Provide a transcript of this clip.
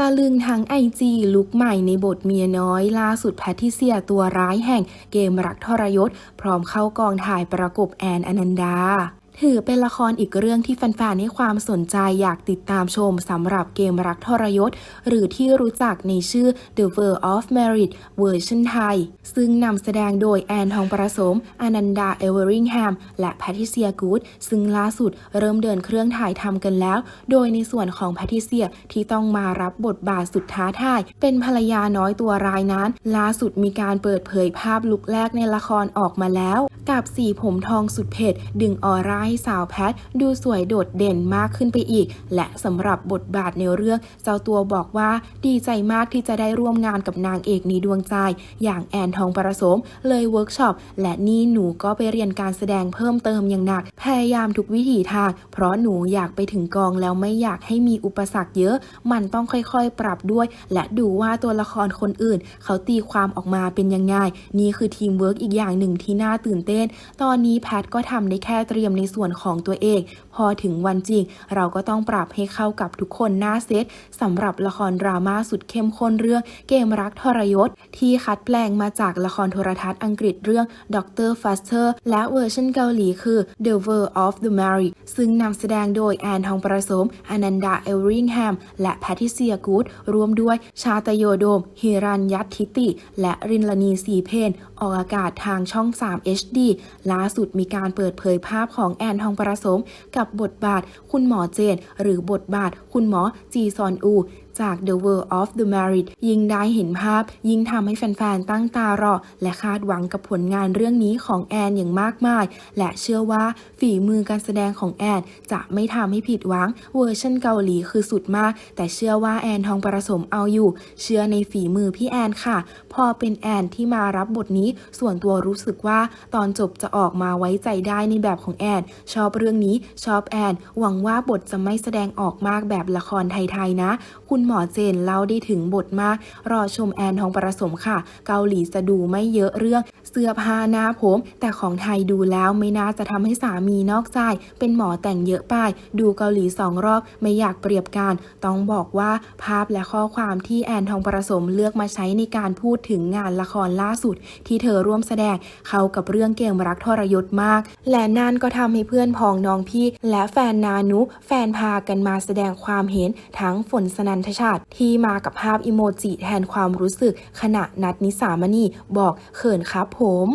ตะลึงทั้งไอจีลุกใหม่ในบทเมียน้อย ล่าสุดแพทิเซียตัวร้ายแห่งเกมรักทรยศ พร้อมเข้ากองถ่ายประกบแอนอนันดา ถือเป็นละครอีกเรื่องที่แฟนๆให้ความสนใจอยากติดตามชมสำหรับเกมรักทรยศ หรือที่รู้จักในชื่อ The World of Merit เวอร์ชันไทย ซึ่งนำแสดงโดยแอนทองประสม อนันดาเอเวอริงแฮม และแพทริเซียกูด ซึ่งล่าสุดเริ่มเดินเครื่องถ่ายทำกันแล้ว โดยในส่วนของแพทริเซียที่ต้องมารับบทบาทสุดท้าทาย เป็นภรรยาน้อยตัวร้ายนั้น ล่าสุดมีการเปิดเผยภาพลุคแรกในละครออกมาแล้ว กับสีผมทองสุดเผ็ด ดึงออร่าให้สาวแพท ดูสวยโดดเด่นมากขึ้นไปอีก และสำหรับบทบาทในเรื่อง เจ้าตัวบอกว่าดีใจมากที่จะได้ร่วมงานกับนางเอกในดวงใจ อย่างแอนทองประสม เลยเวิร์กช็อป และนี่หนูก็ไปเรียนการแสดงเพิ่มเติมอย่างหนัก พยายามทุกวิถีทาง เพราะหนูอยากไปถึงกองแล้วไม่อยากให้มีอุปสรรคเยอะ มันต้องค่อยๆ ปรับด้วย และดูว่าตัวละครคนอื่น เขาตีความออกมาเป็นยังไงนี่คือทีมเวิร์กอีกอย่างหนึ่งที่น่าตื่นเต้นตอนนี้แพทก็ทำได้แค่เตรียมในส่วนของตัวเอง พอถึงวันจริง เราก็ต้องปรับให้เข้ากับทุกคนหน้าเซตสำหรับละครดราม่าสุดเข้มข้นเรื่องเกมรักทรยศ ที่คัดแปลงมาจากละครโทรทัศน์อังกฤษเรื่อง Dr. Faster และเวอร์ชันเกาหลีคือ The World of the Married ซึ่งนำแสดงโดยแอนทองประสมอนันดาเอลริงแฮม และแพทิเซียกูดรวมด้วยชาตโยโดม ฮิรันยัตทิติ และรินลนีสีเพน ออกอากาศทางช่อง 3 HD ล่าสุดมีการเปิดเผยภาพของแอนทองประสมกับบทบาทคุณหมอเจน หรือบทบาทคุณหมอจีซอนอู จาก The World of the Married ยิ่งได้เห็นภาพ ยิ่งทำให้แฟนๆ ตั้งตารอ และคาดหวังกับผลงานเรื่องนี้ของแอนอย่างมากมาย และเชื่อว่าฝีมือการแสดงของแอน จะไม่ทำให้ผิดหวัง เวอร์ชันเกาหลีคือสุดมาก แต่เชื่อว่าแอนทองประสมเอาอยู่ เชื่อในฝีมือพี่แอนค่ะ พอเป็นแอนที่มารับบทนี้ ส่วนตัวรู้สึกว่าตอนจบจะออกมาไว้ใจได้ในแบบของแอน ชอบเรื่องนี้ชอบแอน หวังว่าบทจะไม่แสดงออกมากแบบละครไทยๆนะ คุณหมอเจนเล่าได้ถึงบทมาก รอชมแอนทองประสมค่ะ เกาหลีจะดูไม่เยอะเรื่อง เสื้อผ้าหน้าผม แต่ของไทยดูแล้วไม่น่าจะทำให้สามีนอกใจ เป็นหมอแต่งเยอะไปดูเกาหลีสองรอบไม่อยากเปรียบกันต้องบอกว่าภาพและข้อความที่แอนทองประสมเลือกมาใช้ในการพูดถึงงานละครล่าสุด ที่เธอร่วมแสดงเข้ากับเรื่องเกมรักทรยศมาก และนั่นก็ทำให้เพื่อนพ้องน้องพี่ และแฟนนานุ แฟนพากันมาแสดงความเห็นทั้งฝนสนันทชาติที่มากับภาพอิโมจิแทนความรู้สึก ขณะนัดนิสามณีบอกเขินครับผผม